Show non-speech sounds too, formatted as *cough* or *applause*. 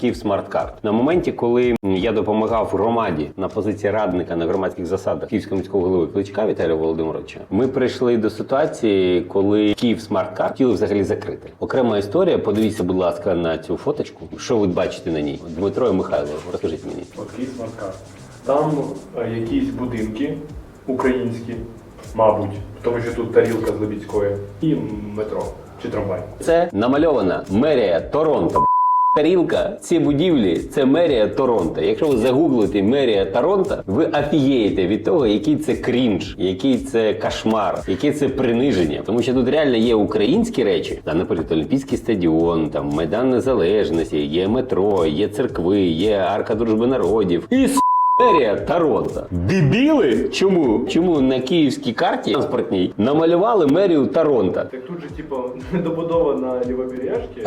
Київ Смарткарт. На моменті, коли я допомагав громаді на позиції радника на громадських засадах Київського міського голови Кличка Віталія Володимировича, ми прийшли до ситуації, коли Київ Смарткарт хотіли взагалі закрити. Окрема історія. Подивіться, будь ласка, на цю фоточку. Що ви бачите на ній? Дмитро і Михайло, розкажіть мені. Київ смарт-карт. Там е, якісь будинки українські, мабуть, тому що тут тарілка з Лебідської, і метро чи трамвай. Це намальована мерія Торонто. Тарілка, ці будівлі це мерія Торонто. Якщо ви загуглите мерія Торонто, ви афієєте від того, який це крінж, який це кошмар, яке це приниження. Тому що тут реально є українські речі, там, наприклад, Олімпійський стадіон, там Майдан Незалежності, є метро, є церкви, є арка дружби народів. І Мерія Торонто. Дебіли? Чому? Чому на київській карті транспортній намалювали мерію Торонто? Так тут же, типу, недобудована *laughs* лівобережки. *laughs*